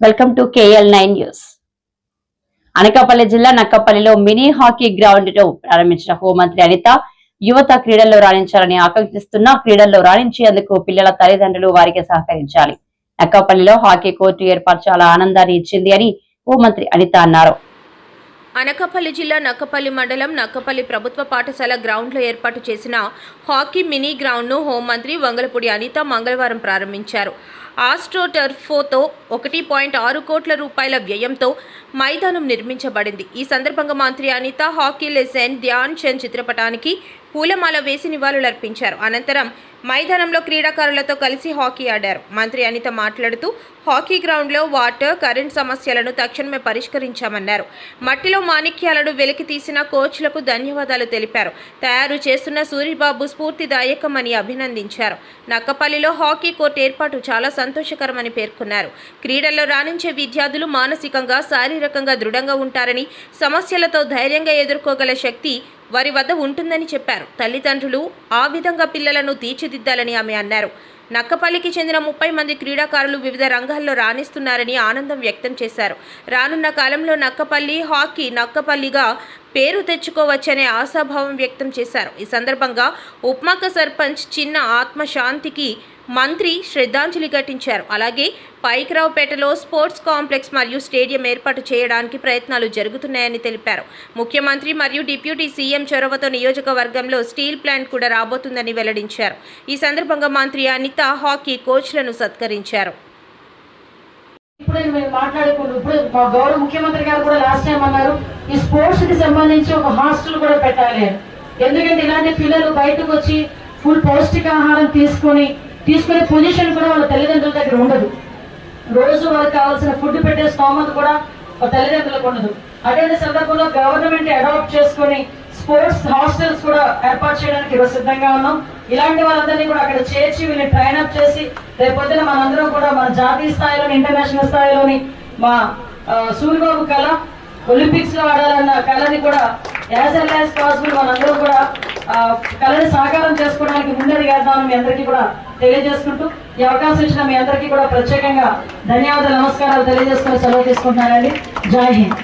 Welcome to KL nine news Anakapalli జిల్లా నక్కపల్లిలో mini hockey గ్రౌండ్ను ప్రారంభించిన హోంమంత్రి అనిత యువత క్రీడల్లో రాణించాలని ఆకాంక్షిస్తున్న క్రీడల్లో రాణించేందుకు పిల్లల తల్లిదండ్రులు వారికి సహకరించాలి. నక్కపల్లిలో హాకీ కోర్టు ఏర్పాటు చాలా ఆనందాన్ని ఇచ్చింది అని హోంమంత్రి అనిత అన్నారు. అనకాపల్లి జిల్లా నక్కపల్లి మండలం నక్కపల్లి ప్రభుత్వ పాఠశాల గ్రౌండ్లో ఏర్పాటు చేసిన హాకీ మినీ గ్రౌండ్ను హోంమంత్రి వంగలపూడి అనిత మంగళవారం ప్రారంభించారు. ఆస్ట్రోటర్ఫోతో ఒకటి పాయింట్ ఆరు కోట్ల రూపాయల వ్యయంతో మైదానం నిర్మించబడింది. ఈ సందర్భంగా మంత్రి అనిత హాకీ లెజెండ్ ధ్యాన్ చంద్ చిత్రపటానికి పూలమాల వేసి నివాళులర్పించారు. అనంతరం మైదానంలో క్రీడాకారులతో కలిసి హాకీ ఆడారు. మంత్రి అనిత మాట్లాడుతూ హాకీ గ్రౌండ్లో వాటర్ కరెంట్ సమస్యలను తక్షణమే పరిష్కరించామన్నారు. మట్టిలో మాణిక్యాలను వెలికి తీసిన కోచ్లకు ధన్యవాదాలు తెలిపారు. తయారు చేస్తున్న సూరిబాబు స్ఫూర్తిదాయకమని అభినందించారు. నక్కపల్లిలో హాకీ కోర్టు ఏర్పాటు చాలా సంతోషకరమని పేర్కొన్నారు. క్రీడల్లో రాణించే విద్యార్థులు మానసికంగా శారీరకంగా దృఢంగా ఉంటారని సమస్యలతో ధైర్యంగా ఎదుర్కోగల శక్తి వారి వద్ద ఉంటుందని చెప్పారు. తల్లిదండ్రులు ఆ విధంగా పిల్లలను తీర్చిదిద్దాలని ఆమె అన్నారు. నక్కపల్లికి చెందిన ముప్పై మంది క్రీడాకారులు వివిధ రంగాల్లో రాణిస్తున్నారని ఆనందం వ్యక్తం చేశారు. రానున్న కాలంలో నక్కపల్లి హాకీ నక్కపల్లిగా పేరు తెచ్చుకోవచ్చనే ఆశాభావం వ్యక్తం చేశారు. ఈ సందర్భంగా ఉప్మాక సర్పంచ్ చిన్న ఆత్మశాంతికి మంత్రి శ్రద్ధాంజలి ఘటించారు. అలాగే పైకిరావుపేటలో స్పోర్ట్స్ కాంప్లెక్స్ మరియు స్టేడియం ఏర్పాటు చేయడానికి ప్రయత్నాలు జరుగుతున్నాయని తెలిపారు. ముఖ్యమంత్రి మరియు డిప్యూటీ సీఎం సీఎం చొరవతో నియోజకవర్గంలో స్టీల్ ప్లాంట్ కూడా రాబోతుందని వెల్లడించారు. ఈ సందర్భంగా మంత్రి అనిత హాకీ కోచ్లను సత్కరించారు. ఇప్పుడే మేము మాట్లాడుకుంటూ ఇప్పుడు మా గౌరవ ముఖ్యమంత్రి గారు కూడా లాస్ట్ టైం అన్నారు ఈ స్పోర్ట్స్కి సంబంధించి ఒక హాస్టల్ కూడా పెట్టాలి ఎందుకంటే ఇలాంటి పిల్లలు బయటకు వచ్చి ఫుల్ పౌష్టికాహారం తీసుకొని తీసుకునే పొజిషన్ కూడా వాళ్ళ తల్లిదండ్రుల దగ్గర ఉండదు. రోజు వాళ్ళకి కావాల్సిన ఫుడ్ పెట్టే స్తోమత కూడా తల్లిదండ్రులకు ఉండదు. అదే సందర్భంలో గవర్నమెంట్ అడాప్ట్ చేసుకొని స్పోర్ట్స్ హాస్టల్స్ కూడా ఏర్పాటు చేయడానికి ఈరోజు సిద్ధంగా ఉన్నాం. ఇలాంటి వాళ్ళందరినీ కూడా అక్కడ చేర్చి వీళ్ళని ట్రైన్ అప్ చేసి రేపొద్దున మనందరం కూడా మన జాతీయ స్థాయిలోని ఇంటర్నేషనల్ స్థాయిలోని మా సూర్యబాబు కళ ఒలింపిక్స్లో ఆడాలన్న కళని కూడా యాజ్ ఎల్ యాజ్ పాసిబుల్ మనందరూ కూడా ఆ, కళని సాకారం చేసుకోవడానికి ముందడిగేద్దామని మీ అందరికీ కూడా తెలియజేసుకుంటూ ఈ అవకాశం ఇచ్చిన మీ అందరికీ కూడా ప్రత్యేకంగా ధన్యవాదాలు నమస్కారాలు తెలియజేసుకుని సెలవు తీసుకుంటున్నానండి. జై హింద్.